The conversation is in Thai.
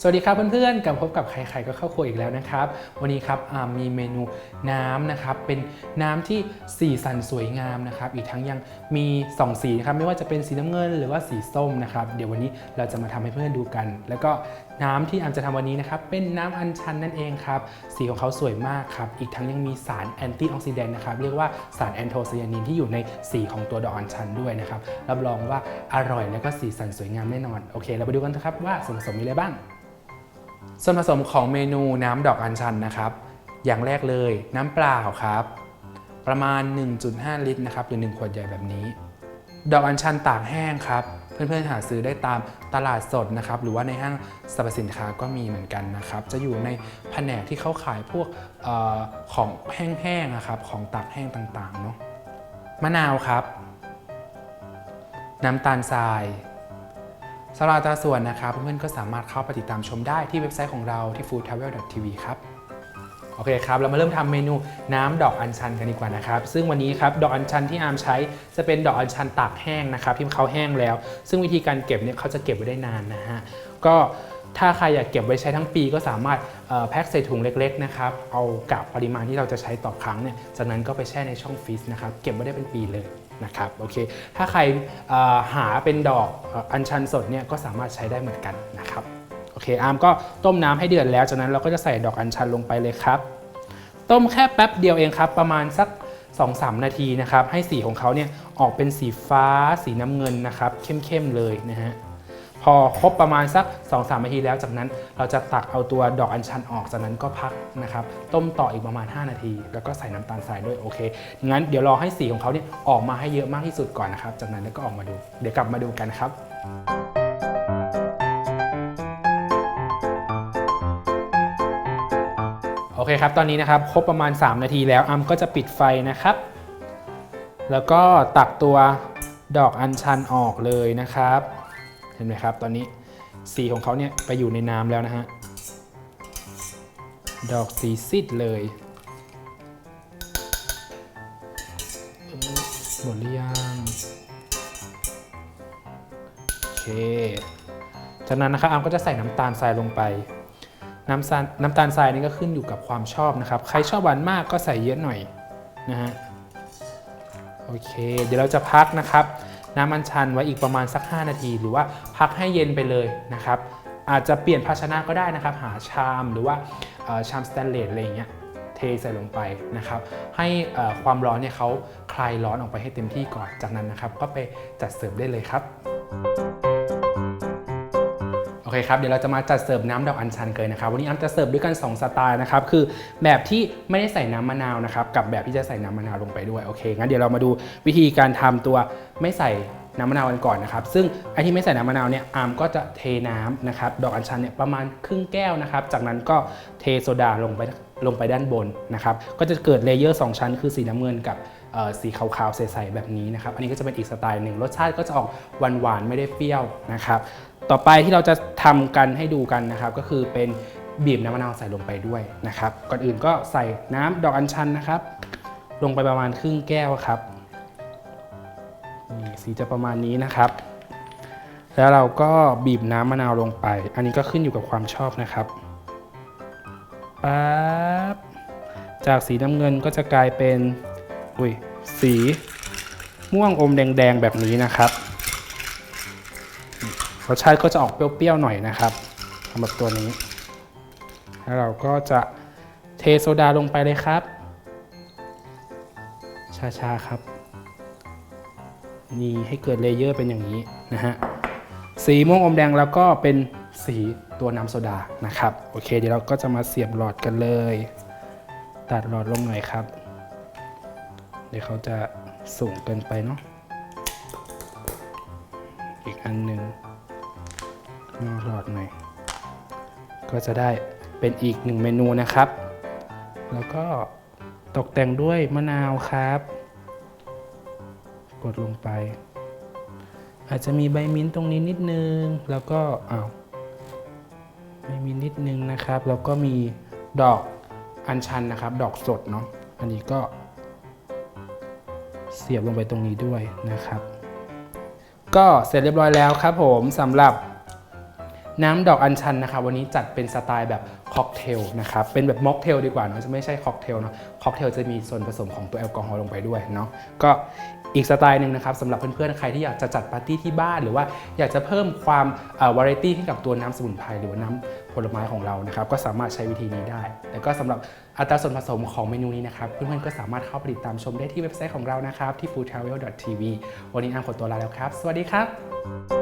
สวัสดีครับเพื่อนๆกลับพบกับใครๆก็เข้าครัวอีกแล้วนะครับ วันนี้ครับมีเมนูน้ำนะครับเป็นน้ำที่สีสันสวยงามนะครับ อีกทั้งยังมีสองสีนะครับไม่ว่าจะเป็นสีน้ำเงินหรือว่าสีส้มนะครับเดี๋ยววันนี้เราจะมาทำให้เพื่อนๆดูกัน แล้วก็น้ำที่อามจะทำวันนี้นะครับเป็นน้ำอัญชันนั่นเองครับสีของเขาสวยมากครับอีกทั้งยังมีสารแอนตี้ออกซิแดนต์นะครับเรียกว่าสารแอนโทไซยานินที่อยู่ในสีของตัวดอกอัญชันด้วยนะครับรับรองว่าอร่อยและก็สีสันสวยงามแน่นอนโอเค เราไปดูกันนะครับว่าส่วนผสมมีอะไรบ้าง ส่วนผสมของเมนูน้ำดอกอัญชันนะครับ อย่างแรกเลยน้ำเปล่าครับ ประมาณ 1.5 ลิตรนะครับหรือ 1 ขวดใหญ่แบบนี้ ดอกอัญชันตากแห้งครับ เพื่อนๆหาซื้อได้ตามตลาดสดนะครับ หรือว่าในห้างสรรพสินค้าก็มีเหมือนกันนะครับ จะอยู่ในแผนกที่เขาขายพวกออของแห้งๆนะครับ ของตากแห้งต่างๆเนาะมะนาวครับ น้ำตาลทราย สำหรับตราส่วนนะครับเพื่อนๆก็สามารถเข้าไปติดตามชมได้ที่เว็บไซต์ของเราที่ foodtravel.tv ครับโอเคครับ เรามาเริ่มทำเมนูน้ำดอกอัญชันกันดีกว่านะครับ ซึ่งวันนี้ครับดอกอัญชันที่อาร์มใช้จะเป็นดอกอัญชันตากแห้งนะครับที่เขาแห้งแล้ว ซึ่งวิธีการเก็บเนี่ยเขาจะเก็บไว้ได้นานนะฮะก็ถ้าใครอยากเก็บไว้ใช้ทั้งปีก็สามารถแพ็คใส่ถุงเล็กๆนะครับเอากะปริมาณที่เราจะใช้ต่อครั้งเนี่ยจากนั้นก็ไปแช่ในช่องฟรีซนะครับเก็บไว้ได้เป็นปีเลย นะครับโอเคถ้าใครหาเป็นดอกอัญชันสดเนี่ยก็สามารถใช้ได้เหมือนกันนะครับโอเคอาร์มก็ต้มน้ำให้เดือดแล้วจากนั้นเราก็จะใส่ดอกอัญชันลงไปเลยครับ ต้มแค่แป๊บเดียวเองครับ ประมาณสัก 2-3 นาทีนะครับให้สีของเขาเนี่ยออกเป็นสีฟ้า สีน้ำเงินนะครับเข้มๆเลยนะฮะ พอครบประมาณสัก 2-3นาทีแล้วจากนั้นเราจะตักเอาตัวดอกอัญชันออกจากนั้นก็พักนะครับต้มต่ออีกประมาณ 5 นาที แล้วก็ใส่น้ำตาลทรายด้วยโอเคงั้นเดี๋ยวรอให้สีของเขาเนี่ยออกมาให้เยอะมากที่สุดก่อนนะครับ จากนั้นแล้วก็ออกมาดู เดี๋ยวกลับมาดูกันครับโอเคครับตอนนี้นะครับครบประมาณ 3 นาทีแล้วอัมก็จะปิดไฟนะครับ แล้วก็ตักตัวดอกอัญชันออกเลยนะครับ เห็นไหมครับ ตอนนี้สีของเขาเนี่ยไปอยู่ในน้ำแล้วนะฮะ ดอกสีซีดเลยหมดหรือยังโอเค จากนั้นนะครับอัมก็จะใส่น้ำตาลทรายลงไป น้ำตาลน้ำตาลทรายนี่ก็ขึ้นอยู่กับความชอบนะครับ ใครชอบหวานมากก็ใส่เยอะหน่อยนะฮะ โอเค เดี๋ยวเราจะพักนะครับ น้ำมันชันไว้อีกประมาณสัก 5 นาที หรือว่าพักให้เย็นไปเลยนะครับ อาจจะเปลี่ยนภาชนะก็ได้นะครับ หาชามหรือว่าชามสแตนเลสอะไรเงี้ยเทใส่ลงไปนะครับ ให้ความร้อนเนี่ยเขาคลายร้อนออกไปให้เต็มที่ก่อนจากนั้นนะครับ ก็ไปจัดเสิร์ฟได้เลยครับ เคครับเดี๋ยวเราจะมาจัดเสิร์ฟน้ำดอกอัญชันกันนะครับวันนี้อัมจะเสิร์ฟด้วยกัน 2 สไตล์นะครับคือแบบที่ไม่ได้ใส่น้ำมะนาวนะครับกับแบบที่จะใส่น้ำมะนาวลงไปด้วยโอเคงั้นเดี๋ยวเรามาดูวิธีการทำตัวไม่ใส่น้ำมะนาวกันก่อนนะครับ ซึ่งไอที่ไม่ใส่น้ำมะนาวเนี่ยอาร์มก็จะเทน้ำนะครับ ดอกอัญชันเนี่ยประมาณครึ่งแก้วนะครับ จากนั้นก็เทโซดาลงไป ลงไปด้านบนนะครับก็จะเกิดเลเยอร์สองชั้น คือสีน้ำเงินกับสีขาวๆใสๆแบบนี้นะครับอันนี้ก็จะเป็นอีกสไตล์หนึ่งรสชาติก็จะออกหวานๆไม่ได้เปรี้ยวนะครับต่อไปที่เราจะทำกันให้ดูกันนะครับก็คือเป็นบีบน้ำมะนาวใส่ลงไปด้วยนะครับก่อนอื่นก็ใส่น้ำดอกอัญชันนะครับ ลงไปประมาณครึ่งแก้วครับนี่สีจะประมาณนี้นะครับ แล้วเราก็บีบน้ำมะนาวลงไป อันนี้ก็ขึ้นอยู่กับความชอบนะครับ ปั๊บจากสีน้ำเงินก็จะกลายเป็นอุ้ยสีม่วงอมแดงๆแบบนี้นะครับรสชาติก็จะออกเปรี้ยวๆหน่อยนะครับสำหรับตัวนี้ แล้วเราก็จะเทโซดาลงไปเลยครับ ช้าๆครับ นี่ให้เกิดเลเยอร์เป็นอย่างนี้นะฮะ สีม่วงอมแดงแล้วก็เป็น สีตัวน้ำโซดานะครับ โอเค เดี๋ยวเราก็จะมาเสียบหลอดกันเลย ตัดหลอดลงหน่อยครับ เดี๋ยวเขาจะสูงเกินไปเนาะอีกอันหนึ่งนอกหลอดหน่อย ก็จะได้เป็นอีกหนึ่งเมนูนะครับ แล้วก็ตกแต่งด้วยมะนาวครับ กดลงไป อาจจะมีใบมิ้นท์ตรงนี้นิดนึง แล้วก็อ้าว ใบมิ้นท์นิดนึงนะครับ แล้วก็มีดอกอัญชันนะครับ ดอกสดเนาะอันนี้ก็ เสียบลงไปตรงนี้ด้วยนะครับ ก็เสร็จเรียบร้อยแล้วครับผมสำหรับน้ำดอกอัญชันนะครับ วันนี้จัดเป็นสไตล์แบบค็อกเทลนะครับ เป็นแบบม็อกเทลดีกว่าเนาะจะไม่ใช่ค็อกเทลเนาะค็อกเทลจะมีส่วนผสมของตัวแอลกอฮอล์ลงไปด้วยเนาะก็ อีกสไตล์หนึ่งนะครับสำหรับเพื่อนๆ ใครที่อยากจะจัดปาร์ตี้ที่บ้าน หรือว่าอยากจะเพิ่มความวาไรตี้ให้กับตัวน้ำสมุนไพรหรือว่าน้ำผลไม้ของเรานะครับก็สามารถใช้วิธีนี้ได้แล้วก็สำหรับอัตราส่วนผสมของเมนูนี้นะครับเพื่อนๆก็สามารถเข้าไปติดตามชมได้ที่เว็บไซต์ของเรานะครับที่ foodtravel.tv วันนี้อามขอตัวลาแล้วครับ สวัสดีครับ